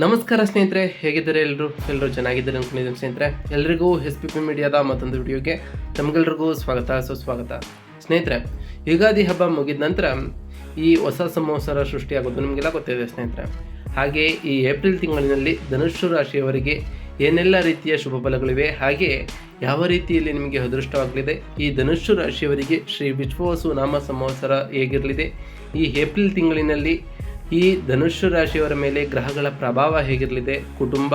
ನಮಸ್ಕಾರ ಸ್ನೇಹಿತರೆ, ಹೇಗಿದ್ದಾರೆ ಎಲ್ಲರೂ ಎಲ್ಲರೂ ಚೆನ್ನಾಗಿದ್ದಾರೆ ಅನ್ಕೊಂಡಿದ್ದೀನಿ ಸ್ನೇಹಿತರೆ? ಎಲ್ರಿಗೂ ಎಸ್ ಪಿ ಪಿ ಮೀಡಿಯಾದ ಮತ್ತೊಂದು ವಿಡಿಯೋಗೆ ತಮಗೆಲ್ರಿಗೂ ಸ್ವಾಗತ, ಸುಸ್ವಾಗತ. ಸ್ನೇಹಿತರೆ, ಯುಗಾದಿ ಹಬ್ಬ ಮುಗಿದ ನಂತರ ಈ ಹೊಸ ಸಂವತ್ಸರ ಸೃಷ್ಟಿಯಾಗೋದು ನಿಮಗೆಲ್ಲ ಗೊತ್ತಿದೆ ಸ್ನೇಹಿತರೆ. ಹಾಗೆ ಈ ಏಪ್ರಿಲ್ ತಿಂಗಳಿನಲ್ಲಿ ಧನುಷ್ಯ ರಾಶಿಯವರಿಗೆ ಏನೆಲ್ಲ ರೀತಿಯ ಶುಭ ಫಲಗಳಿವೆ, ಹಾಗೆ ಯಾವ ರೀತಿಯಲ್ಲಿ ನಿಮಗೆ ಅದೃಷ್ಟವಾಗಲಿದೆ, ಈ ಧನುಷ್ಯ ರಾಶಿಯವರಿಗೆ ಶ್ರೀ ವಿಶ್ವವಸು ನಾಮ ಸಂವತ್ಸರ ಹೇಗಿರಲಿದೆ, ಈ ಏಪ್ರಿಲ್ ತಿಂಗಳಿನಲ್ಲಿ ಈ ಧನುಷ್ಯ ರಾಶಿಯವರ ಮೇಲೆ ಗ್ರಹಗಳ ಪ್ರಭಾವ ಹೇಗಿರಲಿದೆ? ಕುಟುಂಬ,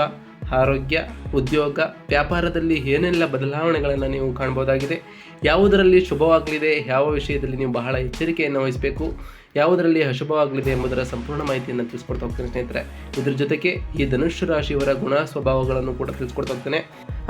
ಆರೋಗ್ಯ, ಉದ್ಯೋಗ, ವ್ಯಾಪಾರದಲ್ಲಿ ಏನೆಲ್ಲ ಬದಲಾವಣೆಗಳನ್ನು ನೀವು ಕಾಣ್ಬೋದಾಗಿದೆ? ಯಾವುದರಲ್ಲಿ ಶುಭವಾಗಲಿದೆ? ಯಾವ ವಿಷಯದಲ್ಲಿ ನೀವು ಬಹಳ ಎಚ್ಚರಿಕೆಯನ್ನು ವಹಿಸಬೇಕು? ಯಾವುದರಲ್ಲಿ ಅಶುಭವಾಗಲಿದೆ ಎಂಬುದರ ಸಂಪೂರ್ಣ ಮಾಹಿತಿಯನ್ನು ತಿಳಿಸ್ಕೊಡ್ತಾ ಹೋಗ್ತೇನೆ ಸ್ನೇಹಿತರೆ. ಇದರ ಜೊತೆಗೆ ಈ ಧನುಷ್ಯ ರಾಶಿಯವರ ಗುಣ ಸ್ವಭಾವಗಳನ್ನು ಕೂಡ ತಿಳಿಸ್ಕೊಡ್ತಾ ಹೋಗ್ತೇನೆ.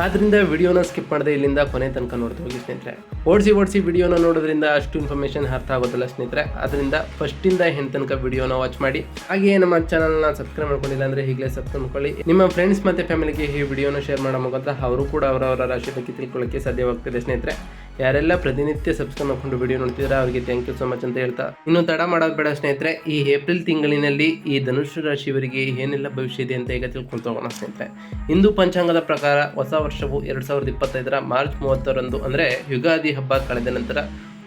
ಆದ್ದರಿಂದ ವಿಡಿಯೋನ ಸ್ಕಿಪ್ ಮಾಡದೆ ಇಲ್ಲಿಂದ ಕೊನೆ ತನಕ ನೋಡ್ತಾ ಹೋಗಿ ಸ್ನೇಹಿತರೆ. ಓಡಿಸಿ ಓಡಿಸಿ ವಿಡಿಯೋನ ನೋಡೋದ್ರಿಂದ ಅಷ್ಟು ಇನ್ಫಾರ್ಮೇಷನ್ ಅರ್ಥ ಆಗೋದಿಲ್ಲ ಸ್ನೇಹಿತರೆ. ಅದರಿಂದ ಫಸ್ಟಿಂದ ಹೆಣ್ ತನಕ ವಿಡಿಯೋನ ವಾಚ್ ಮಾಡಿ. ಹಾಗೆಯೇ ನಮ್ಮ ಚಾನಲ್ನ ಸಬ್ಸ್ಕ್ರೈಬ್ ಮಾಡ್ಕೊಂಡಿಲ್ಲ ಅಂದರೆ ಈಗಲೇ ಸಬ್ಸ್ಕ್ರೈಬ್ ಮಾಡ್ಕೊಳ್ಳಿ. ನಿಮ್ಮ ಫ್ರೆಂಡ್ಸ್ ಮತ್ತು ಫ್ಯಾಮಿಲಿಗೆ ಈ ವಿಡಿಯೋನ ಶೇರ್ ಮಾಡೋ ಮುಖಾಂತರ ಅವರು ಕೂಡ ಅವರವರ ರಾಶಿ ಬಗ್ಗೆ ತಿಳ್ಕೊಳ್ಳೋಕ್ಕೆ ಸಾಧ್ಯವಾಗ್ತದೆ ಸ್ನೇಹಿತರೆ. ಯಾರೆಲ್ಲ ಪ್ರತಿನಿತ್ಯ ಸಬ್ಸ್ಕ್ರೈಬ್ ಮಾಡ್ಕೊಂಡು ವಿಡಿಯೋ ನೋಡ್ತಿದ್ರೆ ಅವರಿಗೆ ಥ್ಯಾಂಕ್ ಯು ಸೊ ಮಚ್ ಅಂತ ಹೇಳ್ತಾ. ಇನ್ನು ತಡ ಮಾಡೋದು ಬೇಡ ಸ್ನೇಹಿತರೆ, ಈ ಏಪ್ರಿಲ್ ತಿಂಗಳಿನಲ್ಲಿ ಈ ಧನುಷ್ ರಾಶಿಯವರಿಗೆ ಏನೆಲ್ಲ ಭವಿಷ್ಯ ಇದೆ ಅಂತ ಈಗ ತಿಳ್ಕೊಂಡು ಹೋಗೋಣ ಸ್ನೇಹಿತರೆ. ಹಿಂದೂ ಪಂಚಾಂಗದ ಪ್ರಕಾರ ಹೊಸ ವರ್ಷವು ಎರಡು ಸಾವಿರದ ಇಪ್ಪತ್ತೈದರ ಮಾರ್ಚ್ ಮೂವತ್ತರಂದು ಅಂದರೆ ಯುಗಾದಿ ಹಬ್ಬ ಕಳೆದ ನಂತರ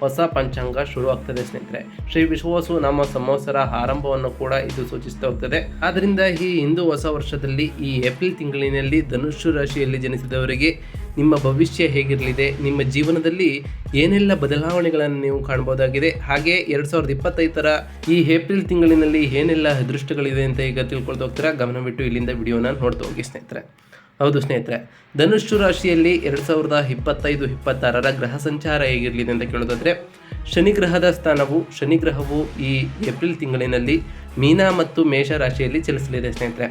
ಹೊಸ ಪಂಚಾಂಗ ಶುರು ಆಗ್ತದೆ ಸ್ನೇಹಿತರೆ. ಶ್ರೀ ವಿಶ್ವವಾಸು ನಮ್ಮ ಸಮವಸರ ಆರಂಭವನ್ನು ಕೂಡ ಇದು ಸೂಚಿಸ್ತಾ ಹೋಗ್ತದೆ. ಆದ್ದರಿಂದ ಈ ಹಿಂದೂ ಹೊಸ ವರ್ಷದಲ್ಲಿ ಈ ಏಪ್ರಿಲ್ ತಿಂಗಳಿನಲ್ಲಿ ಧನುಷ್ಯ ರಾಶಿಯಲ್ಲಿ ಜನಿಸಿದವರಿಗೆ ನಿಮ್ಮ ಭವಿಷ್ಯ ಹೇಗಿರಲಿದೆ, ನಿಮ್ಮ ಜೀವನದಲ್ಲಿ ಏನೆಲ್ಲ ಬದಲಾವಣೆಗಳನ್ನು ನೀವು ಕಾಣ್ಬೋದಾಗಿದೆ ಹಾಗೆ ಎರಡು ಸಾವಿರದ ಇಪ್ಪತ್ತೈದರ ಈ ಏಪ್ರಿಲ್ ತಿಂಗಳಿನಲ್ಲಿ ಏನೆಲ್ಲ ಅದೃಷ್ಟಗಳಿದೆ ಅಂತ ಈಗ ತಿಳ್ಕೊಳ್ತಾ ಹೋಗ್ತೀರಾ? ಗಮನವಿಟ್ಟು ಇಲ್ಲಿಂದ ವಿಡಿಯೋನ ನೋಡ್ತಾ ಹೋಗಿ ಸ್ನೇಹಿತರೆ. ಹೌದು ಸ್ನೇಹಿತರೆ ಧನುಷ್ಠು ರಾಶಿಯಲ್ಲಿ ಎರಡು ಸಾವಿರದ ಇಪ್ಪತ್ತೈದು, ಇಪ್ಪತ್ತಾರರ ಗ್ರಹ ಸಂಚಾರ ಹೇಗಿರಲಿದೆ ಅಂತ ಕೇಳೋದಾದರೆ, ಶನಿ ಗ್ರಹದ ಸ್ಥಾನವು, ಶನಿ ಗ್ರಹವು ಈ ಏಪ್ರಿಲ್ ತಿಂಗಳಿನಲ್ಲಿ ಮೀನ ಮತ್ತು ಮೇಷ ರಾಶಿಯಲ್ಲಿ ಚಲಿಸಲಿದೆ ಸ್ನೇಹಿತರೆ.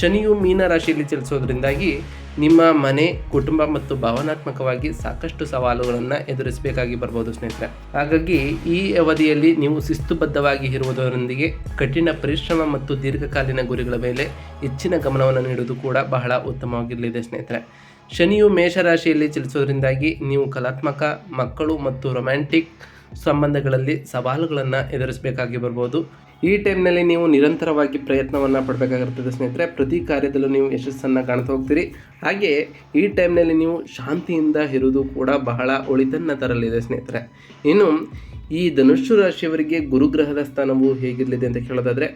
ಶನಿಯು ಮೀನ ರಾಶಿಯಲ್ಲಿ ಚಲಿಸೋದ್ರಿಂದಾಗಿ ನಿಮ್ಮ ಮನೆ, ಕುಟುಂಬ ಮತ್ತು ಭಾವನಾತ್ಮಕವಾಗಿ ಸಾಕಷ್ಟು ಸವಾಲುಗಳನ್ನು ಎದುರಿಸಬೇಕಾಗಿ ಬರ್ಬೋದು ಸ್ನೇಹಿತರೆ. ಹಾಗಾಗಿ ಈ ಅವಧಿಯಲ್ಲಿ ನೀವು ಶಿಸ್ತುಬದ್ಧವಾಗಿ ಇರುವುದರೊಂದಿಗೆ ಕಠಿಣ ಪರಿಶ್ರಮ ಮತ್ತು ದೀರ್ಘಕಾಲೀನ ಗುರಿಗಳ ಮೇಲೆ ಹೆಚ್ಚಿನ ಗಮನವನ್ನು ನೀಡುವುದು ಕೂಡ ಬಹಳ ಉತ್ತಮವಾಗಿರಲಿದೆ ಸ್ನೇಹಿತರೆ. ಶನಿಯು ಮೇಷರಾಶಿಯಲ್ಲಿ ಚಲಿಸೋದ್ರಿಂದಾಗಿ ನೀವು ಕಲಾತ್ಮಕ, ಮಕ್ಕಳು ಮತ್ತು ರೊಮ್ಯಾಂಟಿಕ್ ಸಂಬಂಧಗಳಲ್ಲಿ ಸವಾಲುಗಳನ್ನು ಎದುರಿಸಬೇಕಾಗಿ ಬರ್ಬೋದು. ಈ ಟೈಮ್ನಲ್ಲಿ ನೀವು ನಿರಂತರವಾಗಿ ಪ್ರಯತ್ನವನ್ನು ಪಡಬೇಕಾಗಿರ್ತದೆ ಸ್ನೇಹಿತರೆ. ಪ್ರತಿ ಕಾರ್ಯದಲ್ಲೂ ನೀವು ಯಶಸ್ಸನ್ನು ಕಾಣ್ತಾ ಹೋಗ್ತೀರಿ. ಹಾಗೆ ಈ ಟೈಮ್ನಲ್ಲಿ ನೀವು ಶಾಂತಿಯಿಂದ ಇರುವುದು ಕೂಡ ಬಹಳ ಒಳಿತನ್ನ ತರಲಿದೆ ಸ್ನೇಹಿತರೆ. ಇನ್ನು ಈ ಧನುಷ್ಯ ರಾಶಿಯವರಿಗೆ ಗುರುಗ್ರಹದ ಸ್ಥಾನವು ಹೇಗಿರಲಿದೆ ಅಂತ ಕೇಳೋದಾದರೆ,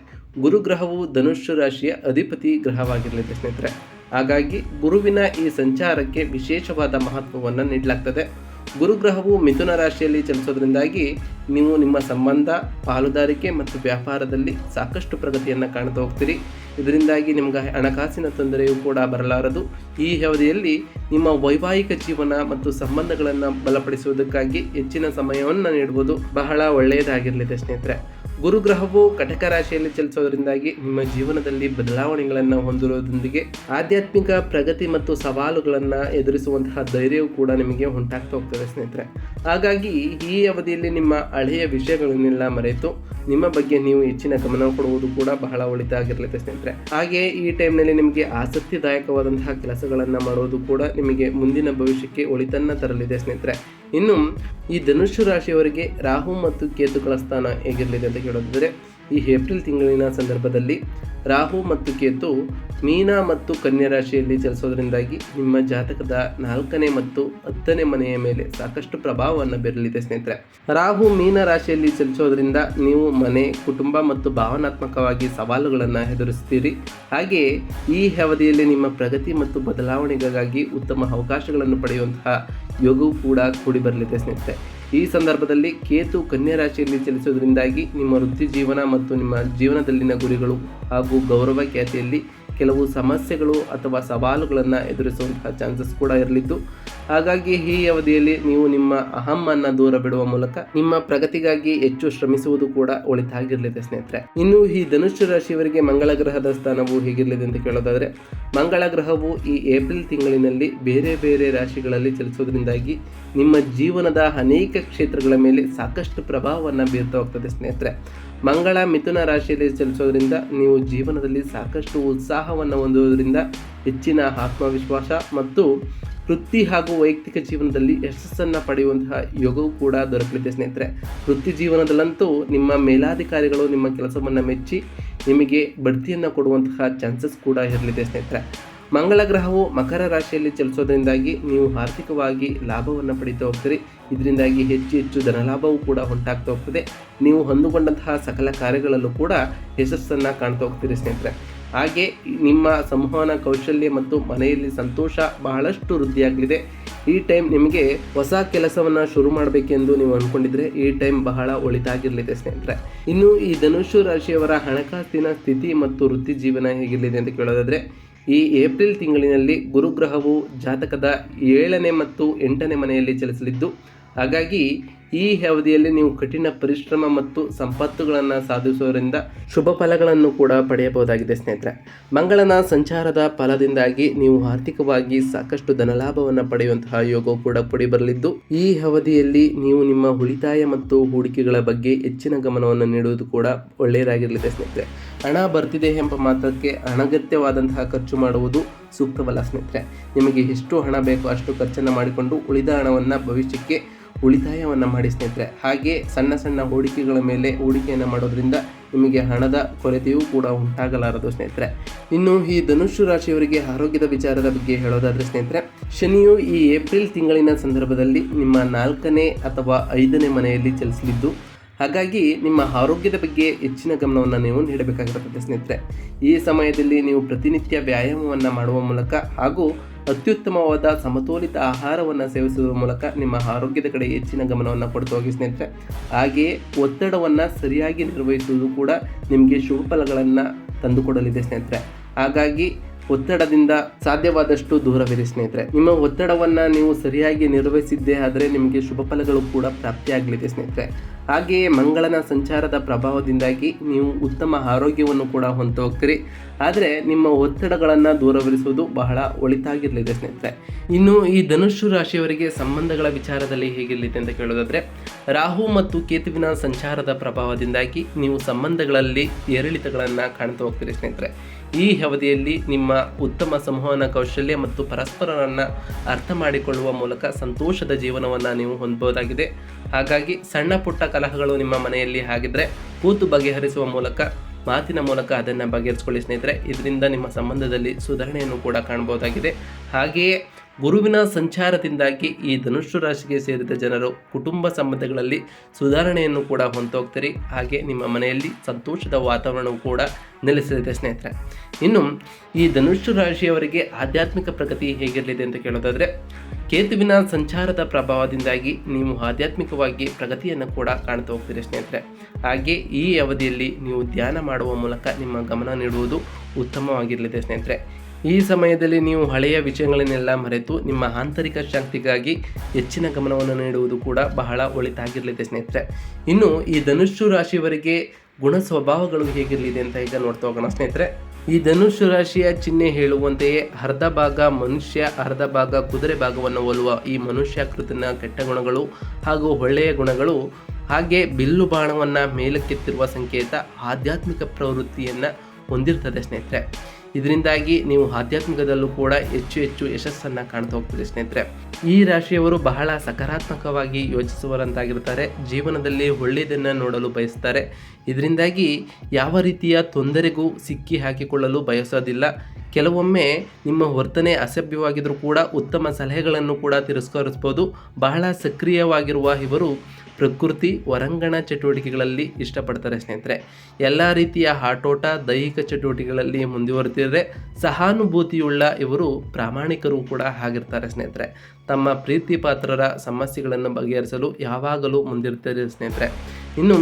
ಗುರುಗ್ರಹವು ಧನುಷ್ಯ ರಾಶಿಯ ಅಧಿಪತಿ ಗ್ರಹವಾಗಿರಲಿದೆ ಸ್ನೇಹಿತರೆ. ಹಾಗಾಗಿ ಗುರುವಿನ ಈ ಸಂಚಾರಕ್ಕೆ ವಿಶೇಷವಾದ ಮಹತ್ವವನ್ನು ನೀಡಲಾಗ್ತದೆ. ಗುರುಗ್ರಹವು ಮಿಥುನ ರಾಶಿಯಲ್ಲಿ ಚಲಿಸೋದ್ರಿಂದಾಗಿ ನೀವು ನಿಮ್ಮ ಸಂಬಂಧ, ಪಾಲುದಾರಿಕೆ ಮತ್ತು ವ್ಯಾಪಾರದಲ್ಲಿ ಸಾಕಷ್ಟು ಪ್ರಗತಿಯನ್ನು ಕಾಣ್ತಾ ಹೋಗ್ತೀರಿ. ಇದರಿಂದಾಗಿ ನಿಮ್ಗೆ ಹಣಕಾಸಿನ ತೊಂದರೆಯೂ ಕೂಡ ಬರಲಾರದು. ಈ ಅವಧಿಯಲ್ಲಿ ನಿಮ್ಮ ವೈವಾಹಿಕ ಜೀವನ ಮತ್ತು ಸಂಬಂಧಗಳನ್ನು ಬಲಪಡಿಸುವುದಕ್ಕಾಗಿ ಹೆಚ್ಚಿನ ಸಮಯವನ್ನು ನೀಡುವುದು ಬಹಳ ಒಳ್ಳೆಯದಾಗಿರಲಿದೆ ಸ್ನೇಹಿತರೆ. ಗುರುಗ್ರಹವು ಕಟಕ ರಾಶಿಯಲ್ಲಿ ಚಲಿಸೋದರಿಂದಾಗಿ ನಿಮ್ಮ ಜೀವನದಲ್ಲಿ ಬದಲಾವಣೆಗಳನ್ನು ಹೊಂದಿರೋದ್ರೊಂದಿಗೆ ಆಧ್ಯಾತ್ಮಿಕ ಪ್ರಗತಿ ಮತ್ತು ಸವಾಲುಗಳನ್ನು ಎದುರಿಸುವಂತಹ ಧೈರ್ಯವು ಕೂಡ ನಿಮಗೆ ಉಂಟಾಗ್ತಾ ಹೋಗ್ತದೆ ಸ್ನೇಹಿತರೆ. ಹಾಗಾಗಿ ಈ ಅವಧಿಯಲ್ಲಿ ನಿಮ್ಮ ಹಳೆಯ ವಿಷಯಗಳನ್ನೆಲ್ಲ ಮರೆತು ನಿಮ್ಮ ಬಗ್ಗೆ ನೀವು ಹೆಚ್ಚಿನ ಗಮನ ಕೊಡುವುದು ಕೂಡ ಬಹಳ ಒಳಿತಾಗಿರಲಿದೆ ಸ್ನೇಹಿತರೆ. ಹಾಗೆ ಈ ಟೈಮ್ನಲ್ಲಿ ನಿಮಗೆ ಆಸಕ್ತಿದಾಯಕವಾದಂತಹ ಕೆಲಸಗಳನ್ನು ಮಾಡುವುದು ಕೂಡ ನಿಮಗೆ ಮುಂದಿನ ಭವಿಷ್ಯಕ್ಕೆ ಒಳಿತನ್ನು ತರಲಿದೆ ಸ್ನೇಹಿತರೆ. ಇನ್ನು ಈ ಧನುಷ್ಯ ರಾಶಿಯವರಿಗೆ ರಾಹು ಮತ್ತು ಕೇತುಗಳ ಸ್ಥಾನ ಹೇಗಿರಲಿದೆ ಅಂತ ಕೇಳೋದಿದ್ರೆ, ಈ ಏಪ್ರಿಲ್ ತಿಂಗಳಿನ ಸಂದರ್ಭದಲ್ಲಿ ರಾಹು ಮತ್ತು ಕೇತು ಮೀನ ಮತ್ತು ಕನ್ಯಾ ರಾಶಿಯಲ್ಲಿ ಚಲಿಸೋದ್ರಿಂದಾಗಿ ನಿಮ್ಮ ಜಾತಕದ ನಾಲ್ಕನೇ ಮತ್ತು ಹತ್ತನೇ ಮನೆಯ ಮೇಲೆ ಸಾಕಷ್ಟು ಪ್ರಭಾವವನ್ನು ಬೀರಲಿದೆ ಸ್ನೇಹಿತರೆ. ರಾಹು ಮೀನ ರಾಶಿಯಲ್ಲಿ ಚಲಿಸೋದ್ರಿಂದ ನೀವು ಮನೆ, ಕುಟುಂಬ ಮತ್ತು ಭಾವನಾತ್ಮಕವಾಗಿ ಸವಾಲುಗಳನ್ನು ಎದುರಿಸ್ತೀರಿ. ಹಾಗೆಯೇ ಈ ಅವಧಿಯಲ್ಲಿ ನಿಮ್ಮ ಪ್ರಗತಿ ಮತ್ತು ಬದಲಾವಣೆಗಾಗಿ ಉತ್ತಮ ಅವಕಾಶಗಳನ್ನು ಪಡೆಯುವಂತಹ ಯೋಗವು ಕೂಡ ಕೂಡಿ ಬರಲಿದೆ ಸ್ನೇಹಿತರೆ. ಈ ಸಂದರ್ಭದಲ್ಲಿ ಕೇತು ಕನ್ಯಾ ರಾಶಿಯಲ್ಲಿ ಚಲಿಸೋದ್ರಿಂದಾಗಿ ನಿಮ್ಮ ವೃತ್ತಿ ಜೀವನ ಮತ್ತು ನಿಮ್ಮ ಜೀವನದಲ್ಲಿನ ಗುರಿಗಳು ಹಾಗೂ ಗೌರವ ಖ್ಯಾತಿಯಲ್ಲಿ ಕೆಲವು ಸಮಸ್ಯೆಗಳು ಅಥವಾ ಸವಾಲುಗಳನ್ನು ಎದುರಿಸುವಂತಹ ಚಾನ್ಸಸ್ ಕೂಡ ಇರಲಿದ್ದು. ಹಾಗಾಗಿ ಈ ಅವಧಿಯಲ್ಲಿ ನೀವು ನಿಮ್ಮ ಅಹಮ್ಮನ್ನು ದೂರ ಬಿಡುವ ಮೂಲಕ ನಿಮ್ಮ ಪ್ರಗತಿಗಾಗಿ ಹೆಚ್ಚು ಶ್ರಮಿಸುವುದು ಕೂಡ ಒಳಿತಾಗಿರಲಿದೆ ಸ್ನೇಹಿತರೆ. ಇನ್ನು ಈ ಧನುಷ್ಯ ರಾಶಿಯವರಿಗೆ ಮಂಗಳ ಗ್ರಹದ ಸ್ಥಾನವು ಹೇಗಿರಲಿದೆ ಅಂತ ಕೇಳೋದಾದರೆ, ಮಂಗಳ ಗ್ರಹವು ಈ ಏಪ್ರಿಲ್ ತಿಂಗಳಿನಲ್ಲಿ ಬೇರೆ ಬೇರೆ ರಾಶಿಗಳಲ್ಲಿ ಚಲಿಸೋದ್ರಿಂದಾಗಿ ನಿಮ್ಮ ಜೀವನದ ಅನೇಕ ಕ್ಷೇತ್ರಗಳ ಮೇಲೆ ಸಾಕಷ್ಟು ಪ್ರಭಾವವನ್ನು ಬೀರ್ತಾ ಹೋಗ್ತದೆ ಸ್ನೇಹಿತರೆ. ಮಂಗಳ ಮಿಥುನ ರಾಶಿಯಲ್ಲಿ ಚಲಿಸೋದ್ರಿಂದ ನೀವು ಜೀವನದಲ್ಲಿ ಸಾಕಷ್ಟು ಉತ್ಸಾಹವನ್ನು ಹೊಂದುವುದರಿಂದ ಹೆಚ್ಚಿನ ಆತ್ಮವಿಶ್ವಾಸ ಮತ್ತು ವೃತ್ತಿ ಹಾಗೂ ವೈಯಕ್ತಿಕ ಜೀವನದಲ್ಲಿ ಯಶಸ್ಸನ್ನು ಪಡೆಯುವಂತಹ ಯೋಗವು ಕೂಡ ದೊರಕಲಿದೆ ಸ್ನೇಹಿತರೆ. ವೃತ್ತಿ ಜೀವನದಲ್ಲಂತೂ ನಿಮ್ಮ ಮೇಲಾಧಿಕಾರಿಗಳು ನಿಮ್ಮ ಕೆಲಸವನ್ನು ಮೆಚ್ಚಿ ನಿಮಗೆ ಬಡ್ತಿಯನ್ನು ಕೊಡುವಂತಹ ಚಾನ್ಸಸ್ ಕೂಡ ಇರಲಿದೆ ಸ್ನೇಹಿತರೆ. ಮಂಗಳ ಗ್ರಹವು ಮಕರ ರಾಶಿಯಲ್ಲಿ ಚಲಿಸೋದ್ರಿಂದಾಗಿ ನೀವು ಆರ್ಥಿಕವಾಗಿ ಲಾಭವನ್ನು ಪಡೀತಾ ಹೋಗ್ತೀರಿ. ಇದರಿಂದಾಗಿ ಹೆಚ್ಚು ಹೆಚ್ಚು ಧನಲಾಭವೂ ಕೂಡ ಉಂಟಾಗ್ತಾ ಹೋಗ್ತದೆ. ನೀವು ಹೊಂದಿಕೊಂಡಂತಹ ಸಕಲ ಕಾರ್ಯಗಳಲ್ಲೂ ಕೂಡ ಯಶಸ್ಸನ್ನು ಕಾಣ್ತಾ ಹೋಗ್ತೀರಿ ಸ್ನೇಹಿತರೆ. ಹಾಗೆ ನಿಮ್ಮ ಸಂವಹನ ಕೌಶಲ್ಯ ಮತ್ತು ಮನೆಯಲ್ಲಿ ಸಂತೋಷ ಬಹಳಷ್ಟು ವೃದ್ಧಿಯಾಗಲಿದೆ. ಈ ಟೈಮ್ ನಿಮಗೆ ಹೊಸ ಕೆಲಸವನ್ನು ಶುರು ಮಾಡಬೇಕೆಂದು ನೀವು ಅಂದ್ಕೊಂಡಿದ್ರೆ ಈ ಟೈಮ್ ಬಹಳ ಒಳಿತಾಗಿರಲಿದೆ ಸ್ನೇಹಿತರೆ. ಇನ್ನು ಈ ಧನುಷು ರಾಶಿಯವರ ಹಣಕಾಸಿನ ಸ್ಥಿತಿ ಮತ್ತು ವೃತ್ತಿ ಜೀವನ ಹೇಗಿರಲಿದೆ ಅಂತ ಕೇಳೋದಾದ್ರೆ ಈ ಏಪ್ರಿಲ್ ತಿಂಗಳಿನಲ್ಲಿ ಗುರುಗ್ರಹವು ಜಾತಕದ ಏಳನೇ ಮತ್ತು ಎಂಟನೇ ಮನೆಯಲ್ಲಿ ಚಲಿಸಲಿದ್ದು ಹಾಗಾಗಿ ಈ ಅವಧಿಯಲ್ಲಿ ನೀವು ಕಠಿಣ ಪರಿಶ್ರಮ ಮತ್ತು ಸಂಪತ್ತುಗಳನ್ನು ಸಾಧಿಸುವುದರಿಂದ ಶುಭ ಫಲಗಳನ್ನು ಕೂಡ ಪಡೆಯಬಹುದಾಗಿದೆ, ಸ್ನೇಹಿತರೆ. ಮಂಗಳನ ಸಂಚಾರದ ಫಲದಿಂದಾಗಿ ನೀವು ಆರ್ಥಿಕವಾಗಿ ಸಾಕಷ್ಟು ಧನಲಾಭವನ್ನು ಪಡೆಯುವಂತಹ ಯೋಗವು ಕೂಡ ಬರಲಿದ್ದು, ಈ ಅವಧಿಯಲ್ಲಿ ನೀವು ನಿಮ್ಮ ಉಳಿತಾಯ ಮತ್ತು ಹೂಡಿಕೆಗಳ ಬಗ್ಗೆ ಹೆಚ್ಚಿನ ಗಮನವನ್ನು ನೀಡುವುದು ಕೂಡ ಒಳ್ಳೆಯದಾಗಿರಲಿದೆ, ಸ್ನೇಹಿತರೆ. ಹಣ ಬರ್ತಿದೆ ಎಂಬ ಮಾತ್ರಕ್ಕೆ ಅನಗತ್ಯವಾದಂತಹ ಖರ್ಚು ಮಾಡುವುದು ಸೂಕ್ತವಲ್ಲ, ಸ್ನೇಹಿತರೆ. ನಿಮಗೆ ಎಷ್ಟು ಹಣ ಬೇಕೋ ಅಷ್ಟು ಖರ್ಚನ್ನು ಮಾಡಿಕೊಂಡು ಉಳಿದ ಹಣವನ್ನು ಭವಿಷ್ಯಕ್ಕೆ ಉಳಿತಾಯವನ್ನು ಮಾಡಿ ಸ್ನೇಹಿತರೆ. ಹಾಗೆ ಸಣ್ಣ ಸಣ್ಣ ಹೂಡಿಕೆಗಳ ಮೇಲೆ ಹೂಡಿಕೆಯನ್ನು ಮಾಡೋದ್ರಿಂದ ನಿಮಗೆ ಹಣದ ಕೊರತೆಯೂ ಕೂಡ ಉಂಟಾಗಲಾರದು ಸ್ನೇಹಿತರೆ. ಇನ್ನು ಈ ಧನುಷ್ಯ ರಾಶಿಯವರಿಗೆ ಆರೋಗ್ಯದ ವಿಚಾರದ ಬಗ್ಗೆ ಹೇಳೋದಾದರೆ ಸ್ನೇಹಿತರೆ, ಶನಿಯು ಈ ಏಪ್ರಿಲ್ ತಿಂಗಳಿನ ಸಂದರ್ಭದಲ್ಲಿ ನಿಮ್ಮ ನಾಲ್ಕನೇ ಅಥವಾ ಐದನೇ ಮನೆಯಲ್ಲಿ ಚಲಿಸಲಿದ್ದು ಹಾಗಾಗಿ ನಿಮ್ಮ ಆರೋಗ್ಯದ ಬಗ್ಗೆ ಹೆಚ್ಚಿನ ಗಮನವನ್ನು ನೀವು ನೀಡಬೇಕಾಗಿರುತ್ತದೆ ಸ್ನೇಹಿತರೆ. ಈ ಸಮಯದಲ್ಲಿ ನೀವು ಪ್ರತಿನಿತ್ಯ ವ್ಯಾಯಾಮವನ್ನು ಮಾಡುವ ಮೂಲಕ ಹಾಗೂ ಅತ್ಯುತ್ತಮವಾದ ಸಮತೋಲಿತ ಆಹಾರವನ್ನು ಸೇವಿಸುವ ಮೂಲಕ ನಿಮ್ಮ ಆರೋಗ್ಯದ ಕಡೆ ಹೆಚ್ಚಿನ ಗಮನವನ್ನು ಕೊಡ್ತಾ ಹೋಗಿ ಸ್ನೇಹಿತರೆ. ಹಾಗೆಯೇ ಒತ್ತಡವನ್ನು ಸರಿಯಾಗಿ ನಿರ್ವಹಿಸುವುದು ಕೂಡ ನಿಮಗೆ ಶುಭ ಫಲಗಳನ್ನು ತಂದುಕೊಡಲಿದೆ ಸ್ನೇಹಿತರೆ. ಹಾಗಾಗಿ ಒತ್ತಡದಿಂದ ಸಾಧ್ಯವಾದಷ್ಟು ದೂರವಿರಿ ಸ್ನೇಹಿತರೆ. ನಿಮ್ಮ ಒತ್ತಡವನ್ನು ನೀವು ಸರಿಯಾಗಿ ನಿರ್ವಹಿಸಿದ್ದೇ ಆದರೆ ನಿಮಗೆ ಶುಭ ಫಲಗಳು ಕೂಡ ಪ್ರಾಪ್ತಿಯಾಗಲಿದೆ ಸ್ನೇಹಿತರೆ. ಹಾಗೆಯೇ ಮಂಗಳನ ಸಂಚಾರದ ಪ್ರಭಾವದಿಂದಾಗಿ ನೀವು ಉತ್ತಮ ಆರೋಗ್ಯವನ್ನು ಕೂಡ ಹೊಂದ ಹೋಗ್ತೀರಿ ಆದರೆ ನಿಮ್ಮ ಒತ್ತಡಗಳನ್ನು ದೂರವಿರಿಸುವುದು ಬಹಳ ಒಳಿತಾಗಿರಲಿದೆ ಸ್ನೇಹಿತರೆ. ಇನ್ನು ಈ ಧನುಷು ರಾಶಿಯವರಿಗೆ ಸಂಬಂಧಗಳ ವಿಚಾರದಲ್ಲಿ ಹೇಗಿರಲಿದೆ ಅಂತ ಕೇಳೋದಾದರೆ, ರಾಹು ಮತ್ತು ಕೇತುವಿನ ಸಂಚಾರದ ಪ್ರಭಾವದಿಂದಾಗಿ ನೀವು ಸಂಬಂಧಗಳಲ್ಲಿ ಏರಿಳಿತಗಳನ್ನು ಕಾಣ್ತಾ ಹೋಗ್ತೀರಿ ಸ್ನೇಹಿತರೆ. ಈ ಅವಧಿಯಲ್ಲಿ ನಿಮ್ಮ ಉತ್ತಮ ಸಂವಹನ ಕೌಶಲ್ಯ ಮತ್ತು ಪರಸ್ಪರರನ್ನು ಅರ್ಥ ಮಾಡಿಕೊಳ್ಳುವ ಮೂಲಕ ಸಂತೋಷದ ಜೀವನವನ್ನು ನೀವು ಹೊಂದಬಹುದಾಗಿದೆ. ಹಾಗಾಗಿ ಸಣ್ಣ ಪುಟ್ಟ ಕಲಹಗಳು ನಿಮ್ಮ ಮನೆಯಲ್ಲಿ ಆಗಿದ್ದರೆ ಕೂತು ಬಗೆಹರಿಸುವ ಮೂಲಕ, ಮಾತಿನ ಮೂಲಕ ಅದನ್ನು ಬಗೆಹರಿಸಿಕೊಳ್ಳಿ ಸ್ನೇಹಿತರೆ. ಇದರಿಂದ ನಿಮ್ಮ ಸಂಬಂಧದಲ್ಲಿ ಸುಧಾರಣೆಯನ್ನು ಕೂಡ ಕಾಣಬಹುದಾಗಿದೆ. ಹಾಗೆಯೇ ಗುರುವಿನ ಸಂಚಾರದಿಂದಾಗಿ ಈ ಧನುಷ್ಠು ರಾಶಿಗೆ ಸೇರಿದ ಜನರು ಕುಟುಂಬ ಸಂಬಂಧಗಳಲ್ಲಿ ಸುಧಾರಣೆಯನ್ನು ಕೂಡ ಹೊಂದೋಗ್ತೀರಿ. ಹಾಗೆ ನಿಮ್ಮ ಮನೆಯಲ್ಲಿ ಸಂತೋಷದ ವಾತಾವರಣವು ಕೂಡ ನೆಲೆಸಲಿದೆ ಸ್ನೇಹಿತರೆ. ಇನ್ನು ಈ ಧನುಷ್ಠು ರಾಶಿಯವರಿಗೆ ಆಧ್ಯಾತ್ಮಿಕ ಪ್ರಗತಿ ಹೇಗಿರಲಿದೆ ಅಂತ ಕೇಳೋದಾದರೆ, ಕೇತುವಿನ ಸಂಚಾರದ ಪ್ರಭಾವದಿಂದಾಗಿ ನೀವು ಆಧ್ಯಾತ್ಮಿಕವಾಗಿ ಪ್ರಗತಿಯನ್ನು ಕೂಡ ಕಾಣ್ತಾ ಹೋಗ್ತೀರಿ ಸ್ನೇಹಿತರೆ. ಹಾಗೆ ಈ ಅವಧಿಯಲ್ಲಿ ನೀವು ಧ್ಯಾನ ಮಾಡುವ ಮೂಲಕ ನಿಮ್ಮ ಗಮನ ನೀಡುವುದು ಉತ್ತಮವಾಗಿರಲಿದೆ ಸ್ನೇಹಿತರೆ. ಈ ಸಮಯದಲ್ಲಿ ನೀವು ಹಳೆಯ ವಿಷಯಗಳನ್ನೆಲ್ಲ ಮರೆತು ನಿಮ್ಮ ಆಂತರಿಕ ಶಕ್ತಿಗಾಗಿ ಹೆಚ್ಚಿನ ಗಮನವನ್ನು ನೀಡುವುದು ಕೂಡ ಬಹಳ ಒಳಿತಾಗಿರಲಿದೆ ಸ್ನೇಹಿತರೆ. ಇನ್ನು ಈ ಧನುಷ್ಯು ರಾಶಿಯವರಿಗೆ ಗುಣ ಸ್ವಭಾವಗಳು ಹೇಗಿರಲಿದೆ ಅಂತ ಈಗ ನೋಡ್ತಾ ಹೋಗೋಣ ಸ್ನೇಹಿತರೆ. ಈ ಧನುಷ್ಯು ರಾಶಿಯ ಚಿಹ್ನೆ ಹೇಳುವಂತೆಯೇ ಅರ್ಧ ಭಾಗ ಮನುಷ್ಯ, ಅರ್ಧ ಭಾಗ ಕುದುರೆ ಭಾಗವನ್ನು ಹೋಲುವ ಈ ಮನುಷ್ಯಾಕೃತಿನ ಕೆಟ್ಟ ಗುಣಗಳು ಹಾಗೂ ಒಳ್ಳೆಯ ಗುಣಗಳು ಹಾಗೆ ಬಿಲ್ಲು ಬಾಣವನ್ನು ಮೇಲಕ್ಕೆತ್ತಿರುವ ಸಂಕೇತ ಆಧ್ಯಾತ್ಮಿಕ ಪ್ರವೃತ್ತಿಯನ್ನು ಹೊಂದಿರ್ತದೆ ಸ್ನೇಹಿತರೆ. ಇದರಿಂದಾಗಿ ನೀವು ಆಧ್ಯಾತ್ಮಿಕದಲ್ಲೂ ಕೂಡ ಹೆಚ್ಚು ಹೆಚ್ಚು ಯಶಸ್ಸನ್ನು ಕಾಣ್ತಾ ಹೋಗ್ತೀರಿ ಸ್ನೇಹಿತರೆ. ಈ ರಾಶಿಯವರು ಬಹಳ ಸಕಾರಾತ್ಮಕವಾಗಿ ಯೋಚಿಸುವರಂತಾಗಿರ್ತಾರೆ ಜೀವನದಲ್ಲಿ ಒಳ್ಳೆಯದನ್ನು ನೋಡಲು ಬಯಸ್ತಾರೆ. ಇದರಿಂದಾಗಿ ಯಾವ ರೀತಿಯ ತೊಂದರೆಗೂ ಸಿಕ್ಕಿ ಹಾಕಿಕೊಳ್ಳಲು ಬಯಸೋದಿಲ್ಲ. ಕೆಲವೊಮ್ಮೆ ನಿಮ್ಮ ವರ್ತನೆ ಅಸಭ್ಯವಾಗಿದ್ದರೂ ಕೂಡ ಉತ್ತಮ ಸಲಹೆಗಳನ್ನು ಕೂಡ ತಿರಸ್ಕರಿಸ್ಬೋದು. ಬಹಳ ಸಕ್ರಿಯವಾಗಿರುವ ಇವರು ಪ್ರಕೃತಿ ಹೊರಾಂಗಣ ಚಟುವಟಿಕೆಗಳಲ್ಲಿ ಇಷ್ಟಪಡ್ತಾರೆ ಸ್ನೇಹಿತರೆ. ಎಲ್ಲ ರೀತಿಯ ಆಟೋಟ, ದೈಹಿಕ ಚಟುವಟಿಕೆಗಳಲ್ಲಿ ಮುಂದುವರೆದಿದ್ದರೆ ಸಹಾನುಭೂತಿಯುಳ್ಳ ಇವರು ಪ್ರಾಮಾಣಿಕರು ಕೂಡ ಆಗಿರ್ತಾರೆ ಸ್ನೇಹಿತರೆ. ತಮ್ಮ ಪ್ರೀತಿ ಪಾತ್ರರ ಸಮಸ್ಯೆಗಳನ್ನು ಬಗೆಹರಿಸಲು ಯಾವಾಗಲೂ ಮುಂದಿರ್ತಾರೆ ಸ್ನೇಹಿತರೆ. ಇನ್ನು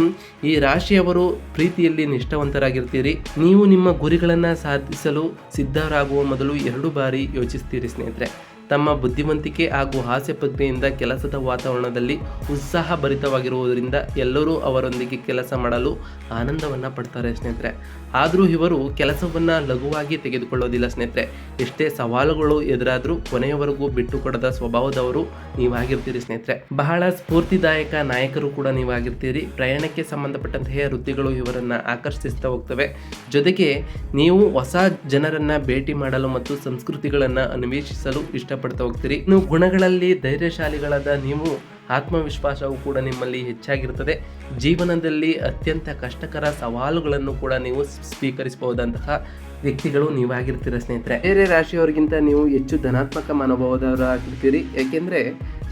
ಈ ರಾಶಿಯವರು ಪ್ರೀತಿಯಲ್ಲಿ ನಿಷ್ಠಾವಂತರಾಗಿರ್ತೀರಿ. ನೀವು ನಿಮ್ಮ ಗುರಿಗಳನ್ನು ಸಾಧಿಸಲು ಸಿದ್ಧರಾಗುವ ಮೊದಲು ಎರಡು ಬಾರಿ ಯೋಚಿಸ್ತೀರಿ ಸ್ನೇಹಿತರೆ. ತಮ್ಮ ಬುದ್ಧಿವಂತಿಕೆ ಹಾಗೂ ಹಾಸ್ಯ ಪ್ರಜ್ಞೆಯಿಂದ ಕೆಲಸದ ವಾತಾವರಣದಲ್ಲಿ ಉತ್ಸಾಹ ಭರಿತವಾಗಿರುವುದರಿಂದ ಎಲ್ಲರೂ ಅವರೊಂದಿಗೆ ಕೆಲಸ ಮಾಡಲು ಆನಂದವನ್ನು ಪಡ್ತಾರೆ ಸ್ನೇಹಿತರೆ. ಆದರೂ ಇವರು ಕೆಲಸವನ್ನು ಲಘುವಾಗಿ ತೆಗೆದುಕೊಳ್ಳೋದಿಲ್ಲ ಸ್ನೇಹಿತರೆ. ಎಷ್ಟೇ ಸವಾಲುಗಳು ಎದುರಾದರೂ ಕೊನೆಯವರೆಗೂ ಬಿಟ್ಟು ಕೊಡದ ಸ್ವಭಾವದವರು ನೀವಾಗಿರ್ತೀರಿ ಸ್ನೇಹಿತರೆ. ಬಹಳ ಸ್ಫೂರ್ತಿದಾಯಕ ನಾಯಕರು ಕೂಡ ನೀವಾಗಿರ್ತೀರಿ. ಪ್ರಯಾಣಕ್ಕೆ ಸಂಬಂಧಪಟ್ಟಂತಹ ವೃತ್ತಿಗಳು ಇವರನ್ನು ಆಕರ್ಷಿಸ್ತಾ ಹೋಗ್ತವೆ. ಜೊತೆಗೆ ನೀವು ಹೊಸ ಜನರನ್ನು ಭೇಟಿ ಮಾಡಲು ಮತ್ತು ಸಂಸ್ಕೃತಿಗಳನ್ನು ಅನ್ವೇಷಿಸಲು ಇಷ್ಟಪಡ್ತಾ ಹೋಗ್ತೀರಿ. ಇನ್ನು ಗುಣಗಳಲ್ಲಿ ಧೈರ್ಯಶಾಲಿಗಳಾದ ನೀವು, ಆತ್ಮವಿಶ್ವಾಸವು ಕೂಡ ನಿಮ್ಮಲ್ಲಿ ಹೆಚ್ಚಾಗಿರುತ್ತದೆ. ಜೀವನದಲ್ಲಿ ಅತ್ಯಂತ ಕಷ್ಟಕರ ಸವಾಲುಗಳನ್ನು ಕೂಡ ನೀವು ಸ್ವೀಕರಿಸಬಹುದಂತಹ ವ್ಯಕ್ತಿಗಳು ನೀವಾಗಿರ್ತೀರ ಸ್ನೇಹಿತರೆ. ಬೇರೆ ರಾಶಿಯವರಿಗಿಂತ ನೀವು ಹೆಚ್ಚು ಧನಾತ್ಮಕ ಮನೋಭಾವದವರಾಗಿರ್ತೀರಿ. ಏಕೆಂದರೆ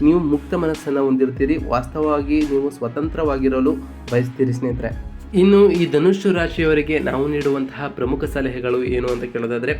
ನೀವು ಮುಕ್ತ ಮನಸ್ಸನ್ನು ಹೊಂದಿರ್ತೀರಿ. ವಾಸ್ತವವಾಗಿ ನೀವು ಸ್ವತಂತ್ರವಾಗಿರಲು ಬಯಸ್ತೀರಿ ಸ್ನೇಹಿತರೆ. ಇನ್ನು ಈ ಧನುಷ್ಯ ರಾಶಿಯವರಿಗೆ ನಾವು ನೀಡುವಂತಹ ಪ್ರಮುಖ ಸಲಹೆಗಳು ಏನು ಅಂತ ಕೇಳೋದಾದರೆ,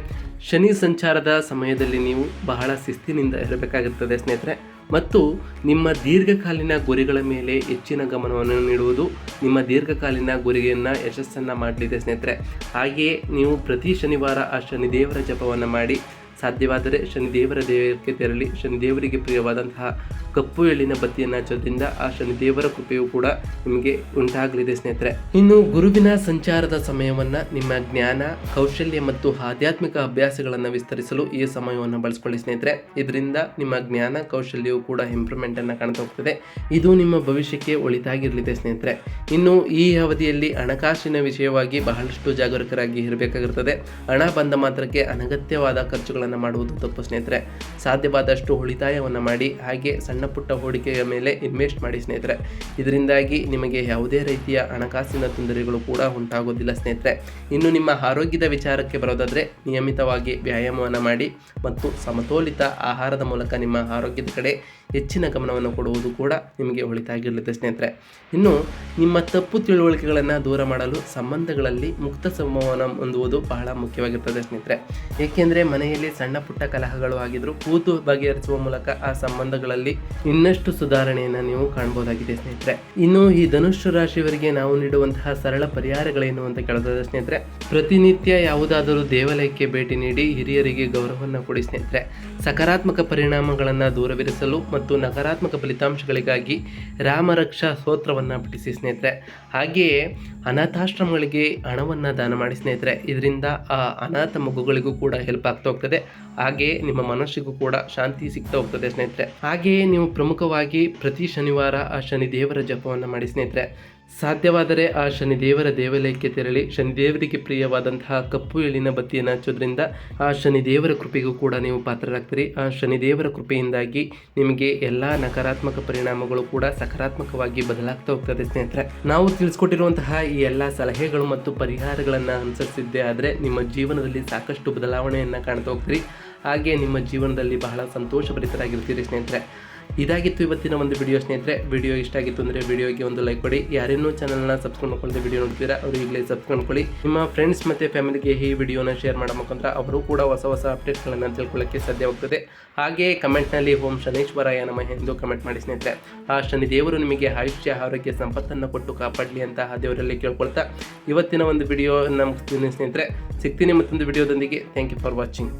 ಶನಿ ಸಂಚಾರದ ಸಮಯದಲ್ಲಿ ನೀವು ಬಹಳ ಶಿಸ್ತಿನಿಂದ ಇರಬೇಕಾಗುತ್ತದೆ ಸ್ನೇಹಿತರೆ. ಮತ್ತು ನಿಮ್ಮ ದೀರ್ಘಕಾಲೀನ ಗುರಿಗಳ ಮೇಲೆ ಹೆಚ್ಚಿನ ಗಮನವನ್ನು ನೀಡುವುದು ನಿಮ್ಮ ದೀರ್ಘಕಾಲೀನ ಗುರಿಯನ್ನು, ಯಶಸ್ಸನ್ನು ಮಾಡಲಿದೆ ಸ್ನೇಹಿತರೆ. ಹಾಗೆಯೇ ನೀವು ಪ್ರತಿ ಶನಿವಾರ ಆ ಶನಿದೇವರ ಜಪವನ್ನು ಮಾಡಿ ಸಾಧ್ಯವಾದರೆ ಶನಿದೇವರ ದೇವಕ್ಕೆ ತೆರಳಿ ಶನಿದೇವರಿಗೆ ಪ್ರಿಯವಾದಂತಹ ಕಪ್ಪು ಎಳ್ಳಿನ ಬತ್ತಿಯನ್ನು ಹಚ್ಚೋದ್ರಿಂದ ಆ ಶನಿದೇವರ ಕೃಪೆಯು ಕೂಡ ನಿಮಗೆ ಉಂಟಾಗಲಿದೆ ಸ್ನೇಹಿತರೆ. ಇನ್ನು ಗುರುವಿನ ಸಂಚಾರದ ಸಮಯವನ್ನು ನಿಮ್ಮ ಜ್ಞಾನ, ಕೌಶಲ್ಯ ಮತ್ತು ಆಧ್ಯಾತ್ಮಿಕ ಅಭ್ಯಾಸಗಳನ್ನು ವಿಸ್ತರಿಸಲು ಈ ಸಮಯವನ್ನು ಬಳಸ್ಕೊಳ್ಳಿ ಸ್ನೇಹಿತರೆ. ಇದರಿಂದ ನಿಮ್ಮ ಜ್ಞಾನ, ಕೌಶಲ್ಯವು ಕೂಡ ಇಂಪ್ರೂವ್ಮೆಂಟ್ ಅನ್ನು ಕಾಣ್ತಾ ಹೋಗ್ತದೆ ಇದು ನಿಮ್ಮ ಭವಿಷ್ಯಕ್ಕೆ ಒಳಿತಾಗಿರಲಿದೆ ಸ್ನೇಹಿತರೆ. ಇನ್ನು ಈ ಅವಧಿಯಲ್ಲಿ ಹಣಕಾಸಿನ ವಿಷಯವಾಗಿ ಬಹಳಷ್ಟು ಜಾಗರೂಕರಾಗಿ ಇರಬೇಕಾಗಿರುತ್ತದೆ ಹಣ ಬಂದ ಮಾತ್ರಕ್ಕೆ ಅನಗತ್ಯವಾದ ಖರ್ಚುಗಳನ್ನು ಮಾಡುವುದು ತಪ್ಪು ಸ್ನೇಹಿತರೆ. ಸಾಧ್ಯವಾದಷ್ಟು ಉಳಿತಾಯವನ್ನು ಮಾಡಿ, ಹಾಗೆ ಸಣ್ಣ ಪುಟ್ಟ ಹೂಡಿಕೆಯ ಮೇಲೆ ಇನ್ವೆಸ್ಟ್ ಮಾಡಿ ಸ್ನೇಹಿತರೆ. ಇದರಿಂದಾಗಿ ನಿಮಗೆ ಯಾವುದೇ ರೀತಿಯ ಹಣಕಾಸಿನ ತೊಂದರೆಗಳು ಕೂಡ ಉಂಟಾಗೋದಿಲ್ಲ ಸ್ನೇಹಿತರೆ. ಇನ್ನು ನಿಮ್ಮ ಆರೋಗ್ಯದ ವಿಚಾರಕ್ಕೆ ಬರೋದಾದರೆ, ನಿಯಮಿತವಾಗಿ ವ್ಯಾಯಾಮವನ್ನು ಮಾಡಿ ಮತ್ತು ಸಮತೋಲಿತ ಆಹಾರದ ಮೂಲಕ ನಿಮ್ಮ ಆರೋಗ್ಯದ ಕಡೆ ಹೆಚ್ಚಿನ ಗಮನವನ್ನು ಕೊಡುವುದು ಕೂಡ ನಿಮಗೆ ಒಳಿತಾಗಿರಲಿದೆ ಸ್ನೇಹಿತರೆ. ಇನ್ನು ನಿಮ್ಮ ತಪ್ಪು ತಿಳುವಳಿಕೆಗಳನ್ನು ದೂರ ಮಾಡಲು ಸಂಬಂಧಗಳಲ್ಲಿ ಮುಕ್ತ ಸಂವಹನ ಹೊಂದುವುದು ಬಹಳ ಮುಖ್ಯವಾಗಿರ್ತದೆ ಸ್ನೇಹಿತರೆ. ಏಕೆಂದರೆ ಮನೆಯಲ್ಲಿ ಸಣ್ಣ ಪುಟ್ಟ ಕಲಹಗಳು ಆಗಿದ್ರು ಕೂತು ಬಗೆಹರಿಸುವ ಮೂಲಕ ಆ ಸಂಬಂಧಗಳಲ್ಲಿ ಇನ್ನಷ್ಟು ಸುಧಾರಣೆಯನ್ನು ನೀವು ಕಾಣಬಹುದಾಗಿದೆ ಸ್ನೇಹಿತರೆ. ಇನ್ನು ಈ ಧನುಷ್ಯ ರಾಶಿಯವರಿಗೆ ನಾವು ನೀಡುವಂತಹ ಸರಳ ಪರಿಹಾರಗಳೇನು ಅಂತ ಕೇಳಿದ್ರೆ ಸ್ನೇಹಿತರೆ. ಪ್ರತಿನಿತ್ಯ ಯಾವುದಾದರೂ ದೇವಾಲಯಕ್ಕೆ ಭೇಟಿ ನೀಡಿ ಹಿರಿಯರಿಗೆ ಗೌರವವನ್ನು ಕೊಡಿ ಸ್ನೇಹಿತರೆ. ಸಕಾರಾತ್ಮಕ ಪರಿಣಾಮಗಳನ್ನು ದೂರವಿರಿಸಲು ಮತ್ತು ನಕಾರಾತ್ಮಕ ಫಲಿತಾಂಶಗಳಿಗಾಗಿ ರಾಮರಕ್ಷಾ ಸ್ತೋತ್ರವನ್ನು ಪಠಿಸಿ ಸ್ನೇಹಿತರೆ. ಹಾಗೆಯೇ ಅನಾಥಾಶ್ರಮಗಳಿಗೆ ಹಣವನ್ನು ದಾನ ಮಾಡಿ ಸ್ನೇಹಿತರೆ. ಇದರಿಂದ ಆ ಅನಾಥ ಮಗುಗಳಿಗೂ ಕೂಡ ಹೆಲ್ಪ್ ಆಗ್ತಾ ಹೋಗ್ತದೆ. ಹಾಗೆಯೇ ನಿಮ್ಮ ಮನಸ್ಸಿಗೂ ಕೂಡ ಶಾಂತಿ ಸಿಗ್ತಾ ಹೋಗ್ತದೆ ಸ್ನೇಹಿತರೆ. ಹಾಗೆಯೇ ನೀವು ಪ್ರಮುಖವಾಗಿ ಪ್ರತಿ ಶನಿವಾರ ಆ ಶನಿ ದೇವರ ಜಪವನ್ನು ಮಾಡಿ ಸ್ನೇಹಿತರೆ. ಸಾಧ್ಯವಾದರೆ ಆ ಶನಿದೇವರ ದೇವಾಲಯಕ್ಕೆ ತೆರಳಿ ಶನಿದೇವರಿಗೆ ಪ್ರಿಯವಾದಂತಹ ಕಪ್ಪು ಎಳ್ಳಿನ ಬತ್ತಿಯನ್ನು ಹಚ್ಚೋದ್ರಿಂದ ಆ ಶನಿದೇವರ ಕೃಪೆಗೂ ಕೂಡ ನೀವು ಪಾತ್ರರಾಗ್ತೀರಿ. ಆ ಶನಿದೇವರ ಕೃಪೆಯಿಂದಾಗಿ ನಿಮಗೆ ಎಲ್ಲ ನಕಾರಾತ್ಮಕ ಪರಿಣಾಮಗಳು ಕೂಡ ಸಕಾರಾತ್ಮಕವಾಗಿ ಬದಲಾಗ್ತಾ ಹೋಗ್ತದೆ ಸ್ನೇಹಿತರೆ. ನಾವು ತಿಳಿಸ್ಕೊಟ್ಟಿರುವಂತಹ ಈ ಎಲ್ಲ ಸಲಹೆಗಳು ಮತ್ತು ಪರಿಹಾರಗಳನ್ನು ಅನುಸರಿಸಿದ್ದೇ ಆದರೆ ನಿಮ್ಮ ಜೀವನದಲ್ಲಿ ಸಾಕಷ್ಟು ಬದಲಾವಣೆಯನ್ನು ಕಾಣ್ತಾ ಹೋಗ್ತೀರಿ. ಹಾಗೆ ನಿಮ್ಮ ಜೀವನದಲ್ಲಿ ಬಹಳ ಸಂತೋಷಭರಿತರಾಗಿರ್ತೀರಿ ಸ್ನೇಹಿತರೆ. ಇದಾಗಿತ್ತು ಇವತ್ತಿನ ಒಂದು ವಿಡಿಯೋ ಸ್ನೇಹಿತರೆ. ವಿಡಿಯೋ ಇಷ್ಟ ಆಗಿತ್ತು ಅಂದರೆ ವಿಡಿಯೋಗೆ ಒಂದು ಲೈಕ್ ಕೊಡಿ. ಯಾರೇನೂ ಚಾನಲ್ನ ಸಬ್ಸ್ಕ್ರೈಬ್ ಮಾಡ್ಕೊಳ್ಳದೆ ವಿಡಿಯೋ ನೋಡ್ತೀರಾ ಅವರು ಈಗಲೇ ಸಬ್ಸ್ಕ್ರೈಬ್ ಮಾಡ್ಕೊಳ್ಳಿ. ನಿಮ್ಮ ಫ್ರೆಂಡ್ಸ್ ಮತ್ತು ಫ್ಯಾಮಿಲಿಗೆ ಈ ವಿಡಿಯೋನ ಶೇರ್ ಮಾಡೋ ಮುಖಾಂತರ ಅವರು ಕೂಡ ಹೊಸ ಹೊಸ ಅಪ್ಡೇಟ್ಗಳನ್ನು ತಿಳ್ಕೊಳ್ಳೋಕ್ಕೆ ಸಾಧ್ಯವಾಗ್ತದೆ ಹಾಗೆಯೇ ಕಮೆಂಟ್ನಲ್ಲಿ ಓಂ ಶನೇಶ್ವರಾಯ ನಮ್ಮ ಎಂದು ಕಮೆಂಟ್ ಮಾಡಿ ಸ್ನೇಹಿತರೆ. ಆ ಶನಿ ದೇವರು ನಿಮಗೆ ಆಯುಷ್ಯ, ಆರೋಗ್ಯ, ಸಂಪತ್ತನ್ನು ಕೊಟ್ಟು ಕಾಪಾಡಲಿ ಅಂತ ದೇವರಲ್ಲಿ ಕೇಳ್ಕೊಳ್ತಾ ಇವತ್ತಿನ ಒಂದು ವಿಡಿಯೋ ನಮ್ಮ ಸ್ನೇಹಿತರೆ. ಸಿಗ್ತೀನಿ ಮತ್ತೊಂದು ವಿಡಿಯೋದೊಂದಿಗೆ ಥ್ಯಾಂಕ್ ಯು ಫಾರ್ ವಾಚಿಂಗ್